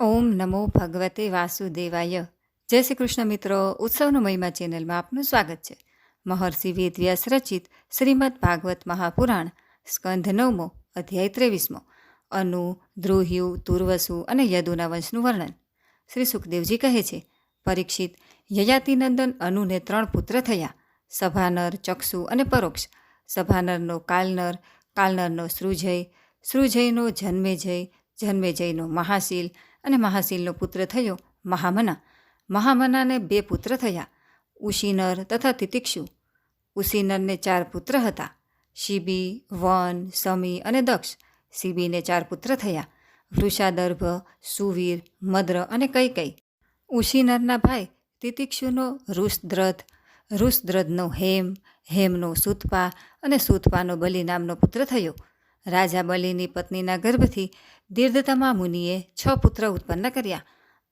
ઓમ નમો ભગવતે વાસુદેવાય. જય શ્રી કૃષ્ણ મિત્રો, ઉત્સવનો મહિમા ચેનલમાં આપનું સ્વાગત છે. મહર્ષિ વેદવ્યાસ રચિત શ્રીમદ ભાગવત મહાપુરાણ સ્કંધ નવમો, અધ્યાય ત્રેવીસમો, અનુ, દ્રુહ્યુ, તુર્વસુ અને યદુના વંશનું વર્ણન. શ્રી સુખદેવજી કહે છે, પરીક્ષિત યયાતિનંદન અનુને ત્રણ પુત્ર થયા, સભાનર, ચક્ષુ અને પરોક્ષ. સભાનરનો કાલનર, કાલનરનો સૃજય, સૃજયનો જન્મેજય, જન્મેજયનો મહાશીલ અને મહાશીલનો પુત્ર થયો મહામના. મહામનાને બે પુત્ર થયા, ઉશીનર તથા તિતિક્ષુ. ઉશીનરને ચાર પુત્ર હતા, શિબી, વન, સમી અને દક્ષ. શિબીને ચાર પુત્ર થયા, વૃષાદર્ભ, સુવીર, મદ્ર અને કૈકઈ ઉશીનરના ભાઈ તિતિક્ષુનો રુષદ્રથ. રુષદ્રથનો હેમ, હેમનો સુતપા અને સુતપાનો બલિ નામનો પુત્ર થયો. રાજા બલિની પત્નીના ગર્ભથી દીર્ઘતમા મુનિએ છ પુત્ર ઉત્પન્ન કર્યા.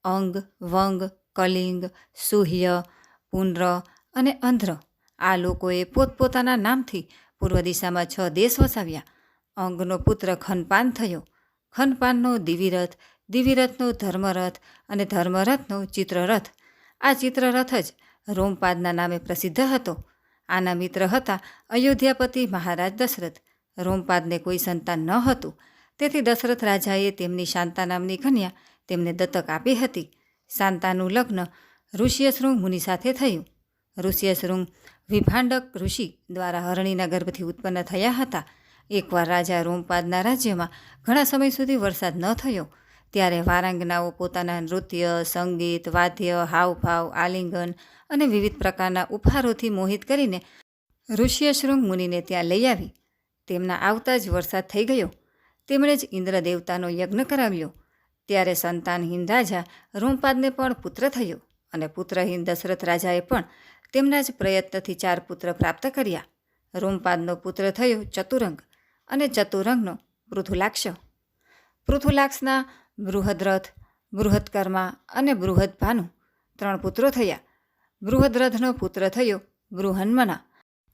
અંગ, વંગ, કલિંગ, સુહ્ય પુનર અને અંધ્ર. આ લોકોએ પોતપોતાના નામથી પૂર્વ દિશામાં છ દેશ વસાવ્યા. અંગનો પુત્ર ખનપાન થયો. ખનપાનનો દિવિરથ, દિવિરથનો ધર્મરથ અને ધર્મરથનો ચિત્રરથ. આ ચિત્રરથ જ રોમપાદના નામે પ્રસિદ્ધ હતો. આના મિત્ર હતા અયોધ્યાપતિ મહારાજ દશરથ. રોમપાદને કોઈ સંતાન ન હતું. તેથી દશરથ રાજાએ તેમની શાંતા નામની કન્યા તેમને દત્તક આપી હતી. શાંતાનું લગ્ન ઋષ્યશૃંગ મુનિ સાથે થયું. ઋષ્યશૃંગ વિભાંડક ઋષિ દ્વારા હરણીના ગર્ભથી ઉત્પન્ન થયા હતા. એકવાર રાજા રોમપાદના રાજ્યમાં ઘણા સમય સુધી વરસાદ ન થયો, ત્યારે વારાંગનાઓ પોતાના નૃત્ય, સંગીત, વાદ્ય, હાવભાવ, આલિંગન અને વિવિધ પ્રકારના ઉપહારોથી મોહિત કરીને ઋષ્યશૃંગ મુનિને ત્યાં લઈ આવી. તેમના આવતા જ વરસાદ થઈ ગયો. તેમણે જ ઇન્દ્રદેવતાનો યજ્ઞ કરાવ્યો. ત્યારે સંતાનહીન રાજા રૂમપાદને પણ પુત્ર થયો અને પુત્રહીન દશરથ રાજાએ પણ તેમના જ પ્રયત્નથી ચાર પુત્ર પ્રાપ્ત કર્યા. રૂમપાદનો પુત્ર થયો ચતુરંગ અને ચતુરંગનો પૃથુલાક્ષ. પૃથુલાક્ષના બૃહદ્રથ બૃહદકર્મા અને બૃહદભાનુ ત્રણ પુત્રો થયા. બૃહદ્રથનો પુત્ર થયો બૃહન્મના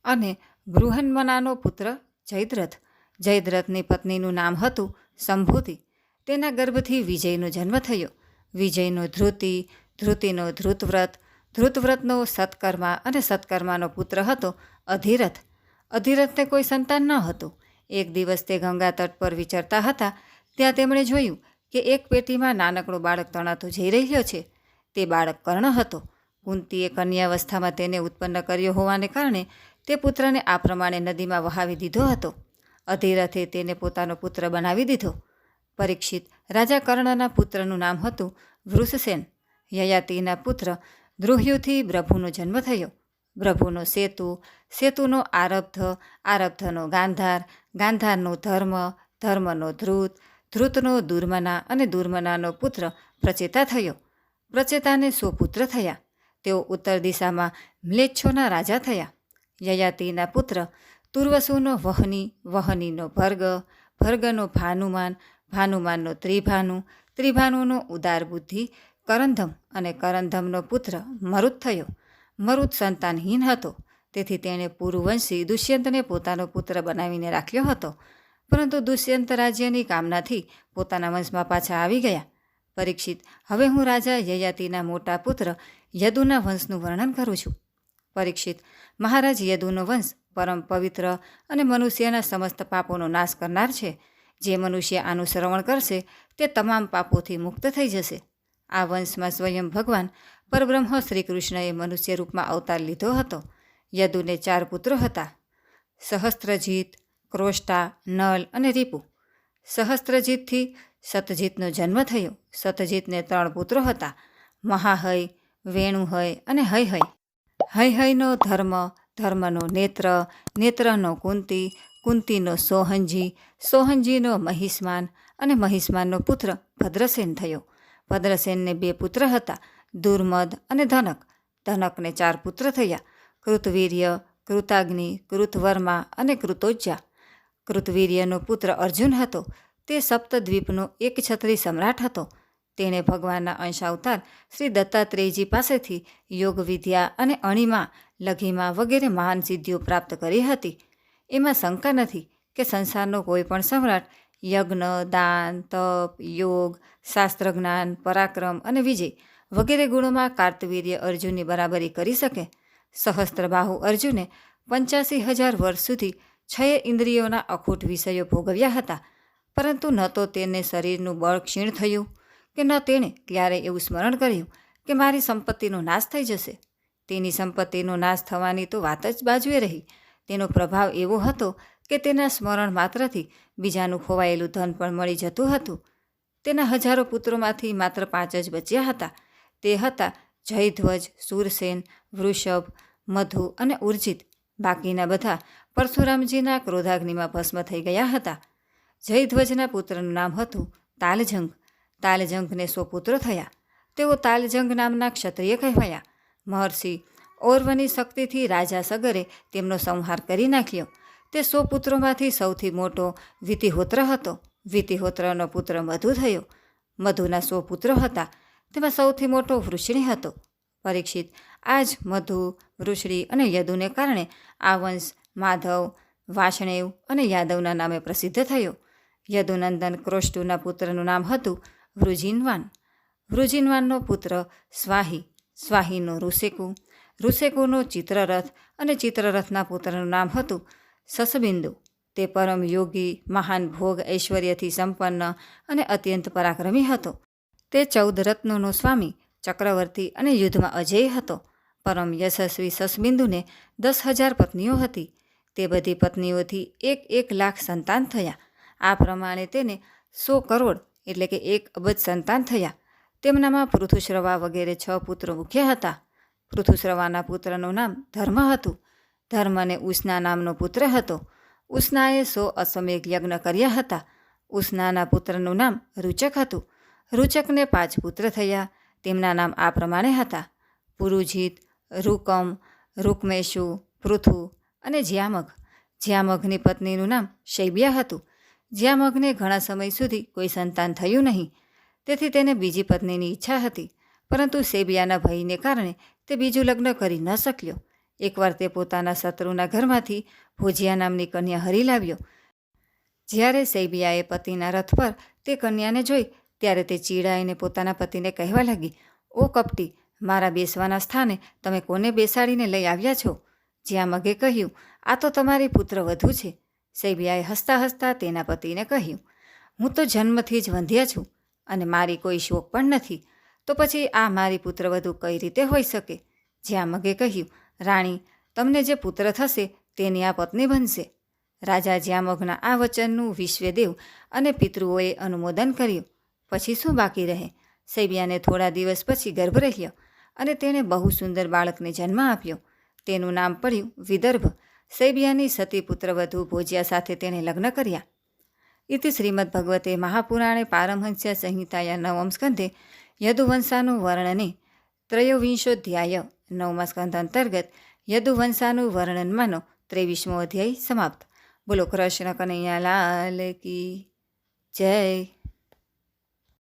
અને બૃહન્મનાનો પુત્ર જયદ્રથ. જયદ્રથની પત્નીનું નામ હતું સંભૂતિ. તેના ગર્ભથી વિજયનો જન્મ થયો. વિજયનો ધ્રુતિ ધ્રુતિનો ધ્રુતવ્રત ધ્રુતવ્રતનો સત્કર્મા અને સત્કર્માનો પુત્ર હતો અધિરથ. અધિરથને કોઈ સંતાન ન હતું. એક દિવસ તે ગંગા તટ પર વિચરતા હતા. ત્યાં તેમણે જોયું કે એક પેટીમાં નાનકડો બાળક તણાતો જઈ રહ્યો છે. તે બાળક કર્ણ હતો. કુંતીએ કન્યાવસ્થામાં તેને ઉત્પન્ન કર્યો હોવાને કારણે તે પુત્રને આ પ્રમાણે નદીમાં વહાવી દીધો હતો. અધિરથે તેને પોતાનો પુત્ર બનાવી દીધો. પરીક્ષિત રાજા કર્ણના પુત્રનું નામ હતું વૃષસેન. યયાતિના પુત્ર દ્રુહ્યુથી પ્રભુનો જન્મ થયો. પ્રભુનો સેતુ, સેતુનો આરબ્ધ, આરબ્ધનો ગાંધાર, ગાંધારનો ધર્મ, ધર્મનો ધ્રુત ધ્રુતનો દુર્મના અને દુર્મનાનો પુત્ર પ્રચેતા થયો. પ્રચેતાને સો પુત્ર થયા. તેઓ ઉત્તર દિશામાં મ્લેચ્છોના રાજા થયા. યયાતિના પુત્ર, તુર્વસુનો વહની, વહનીનો ભર્ગ, ભર્ગનો ભાનુમાન, ભાનુમાનનો ત્રિભાનુ, ત્રિભાનુનો ઉદાર બુદ્ધિ, કરંધમ અને કરંધમનો પુત્ર મરુત થયો. મરુત સંતાનહીન હતો. તેથી તેણે પૂર્વવંશી દુષ્યંતને પોતાનો પુત્ર બનાવીને રાખ્યો હતો. પરંતુ દુષ્યંત રાજ્યની કામનાથી પોતાના વંશમાં પાછા આવી ગયા. પરીક્ષિત, હવે હું રાજા યયાતિના મોટા પુત્ર યદુના વંશનું વર્ણન કરું છું. પરીક્ષિત. મહારાજ યદુનો વંશ પરમ પવિત્ર અને મનુષ્યના સમસ્ત પાપોનો નાશ કરનાર છે. જે મનુષ્ય આનું શ્રવણ કરશે, તે તમામ પાપોથી મુક્ત થઈ જશે. આ વંશમાં સ્વયં ભગવાન પરબ્રહ્મ શ્રી કૃષ્ણએ મનુષ્ય રૂપમાં અવતાર લીધો હતો. યદુને ચાર પુત્રો હતા. સહસ્ત્રજીત, ક્રોષ્ટા, નલ અને રીપુ. સહસ્ત્રજીતથી સતજીતનો જન્મ થયો. સતજીતને ત્રણ પુત્રો હતા. મહાહય, વેણુહય અને હયહય હૈનો ધર્મ, ધર્મનો નેત્ર, નેત્રનો કુંતી, કુંતીનો સોહંજી સોહંજીનો મહિષ્માન અને મહિષ્માનનો પુત્ર ભદ્રસેન થયો. ભદ્રસેનને બે પુત્ર હતા, દુર્મદ અને ધનક. ધનકને ચાર પુત્ર થયા, કૃતવીર્ય, કૃતાગ્નિ, કૃતવર્મા અને કૃતોજ્જા. કૃતવીર્યનો પુત્ર અર્જુન હતો, તે સપ્તદ્વીપનો એક છત્રી સમ્રાટ હતો. તેણે ભગવાનના અંશ અવતાર શ્રી દત્તાત્રેયજી પાસેથી યોગ વિદ્યા અને અણિમા, લઘિમા વગેરે મહાન સિદ્ધિઓ પ્રાપ્ત કરી હતી. એમાં શંકા નથી કે સંસારનો કોઈ પણ સમ્રાટ યજ્ઞ, દાન, તપ, યોગ શાસ્ત્ર જ્ઞાન પરાક્રમ અને વિજય વગેરે ગુણોમાં કાર્તવીર્ય અર્જુનની બરાબરી કરી શકે. સહસ્ત્રબાહુ અર્જુને પંચ્યાસી હજાર વર્ષ સુધી છએ ઇન્દ્રિયોના અખૂટ વિષયો ભોગવ્યા હતા, પરંતુ ન તો તેને શરીરનું બળ ક્ષીણ થયું. કે ન તેણે ક્યારેય એવું સ્મરણ કર્યું કે મારી સંપત્તિનો નાશ થઈ જશે? તેની સંપત્તિનો નાશ થવાની તો વાત જ બાજુએ રહી. તેનો પ્રભાવ એવો હતો કે તેના સ્મરણ માત્રથી બીજાનું ખોવાયેલું ધન પણ મળી જતું હતું. તેના હજારો પુત્રોમાંથી માત્ર પાંચ જ બચ્યા હતા. તે હતા જયધ્વજ, સુરસેન, વૃષભ, મધુ અને ઉર્જિત. બાકીના બધા પરશુરામજીના ક્રોધાગ્નિમાં ભસ્મ થઈ ગયા હતા. જયધ્વજના પુત્રનું નામ હતું તાલજંગ. તાલજંગને સો પુત્રો થયા. તેઓ તાલજંગ નામના ક્ષત્રિય કહેવાયા. મહર્ષિ ઓર્વની શક્તિથી રાજા સગરે તેમનો સંહાર કરી નાખ્યો. તે સો પુત્રોમાંથી સૌથી મોટો વિતિહોત્ર હતો. વિતિહોત્રનો પુત્ર મધુ થયો. મધુના સો પુત્રો હતા. તેમાં સૌથી મોટો વૃષણી હતો. પરીક્ષિત આ જ મધુ, વૃષણી અને યદુને કારણે આ વંશ માધવ, વાસણેવ અને યાદવના નામે પ્રસિદ્ધ થયો. યદુનંદન ક્રોષ્ટુના પુત્રનું નામ હતું વૃજિનવાન. વૃજિનવાનનો પુત્ર સ્વાહી. સ્વાહીનો ઋષેકુ. ઋષિકુનો ચિત્રરથ અને ચિત્રરથના પુત્રનું નામ હતું સસબિંદુ. તે પરમ યોગી, મહાન ભોગ ઐશ્વર્યથી સંપન્ન અને અત્યંત પરાક્રમી હતો. તે ચૌદ રત્નોનો સ્વામી, ચક્રવર્તી અને યુદ્ધમાં અજેય હતો. પરમ યશસ્વી સસબિંદુને દસ હજાર પત્નીઓ હતી. તે બધી પત્નીઓથી એક એક લાખ સંતાન થયા. આ પ્રમાણે તેને સો કરોડ એટલે કે એક અબજ સંતાન થયા. તેમનામાં પૃથુશ્રવા વગેરે છ પુત્રો મુખ્ય હતા. પૃથુશ્રવાના પુત્રનું નામ ધર્મ હતું. ધર્મને ઉષ્ના નામનો પુત્ર હતો. ઉષ્નાએ સો અશ્વમેઘ યજ્ઞ કર્યા હતા. ઉષ્નાના પુત્રનું નામ રૂચક હતું. રૂચકને પાંચ પુત્ર થયા. તેમના નામ આ પ્રમાણે હતા. પુરુજીત, રૂકમ, રૂકમેશુ, પૃથુ અને જ્યામઘ જ્યામઘની પત્નીનું નામ શૈબ્યા હતું. જ્યામઘને ઘણા સમય સુધી કોઈ સંતાન થયું નહીં. તેથી તેને બીજી પત્નીની ઈચ્છા હતી, પરંતુ સેબિયાના ભયને કારણે તે બીજું લગ્ન કરી ન શક્યો. એકવાર તે પોતાના શત્રુના ઘરમાંથી ભોજિયા નામની કન્યા હરી લાવ્યો. જ્યારે સેબિયાએ પતિના રથ પર તે કન્યાને જોઈ, ત્યારે તે ચીડાઈને પોતાના પતિને કહેવા લાગી, ઓ કપટી, મારા બેસવાના સ્થાને તમે કોને બેસાડીને લઈ આવ્યા છો? જ્યાં મગે કહ્યું, આ તો તમારી પુત્ર વધુ છે. સૈબિયાએ હસતા હસતા તેના પતિને કહ્યું, હું તો જન્મથી જ વંધ્યા છું અને મારી કોઈ શોક પણ નથી. તો પછી આ મારી પુત્રવધુ કઈ રીતે હોઈ શકે? જ્યાં મગે કહ્યું, રાણી, તમને જે પુત્ર થશે તેની આ પત્ની બનશે. રાજા જ્યામગના આ વચનનું વિશ્વદેવ અને પિતૃઓએ અનુમોદન કર્યું. પછી શું બાકી રહે? સૈબિયાને થોડા દિવસ પછી ગર્ભ રહ્યો અને તેણે બહુ સુંદર બાળકને જન્મ આપ્યો. તેનું નામ પડ્યું વિદર્ભ. સૈબિયાની સતી પુત્રવધુ ભોજિયા સાથે તેણે લગ્ન કર્યા. ઇતિ શ્રીમદ ભગવતે મહાપુરાણે પારમહંસ્ય સંહિતાયા નવમ સ્કંધે યદુવંશાનું વર્ણને ત્રયોવિંશોધ્યાય નવમા સ્કંધ અંતર્ગત યદુવંશાનું વર્ણનમાંનો ત્રેવીસમો અધ્યાય સમાપ્ત. બોલો કૃષ્ણ કનૈયા લાલ કી જય.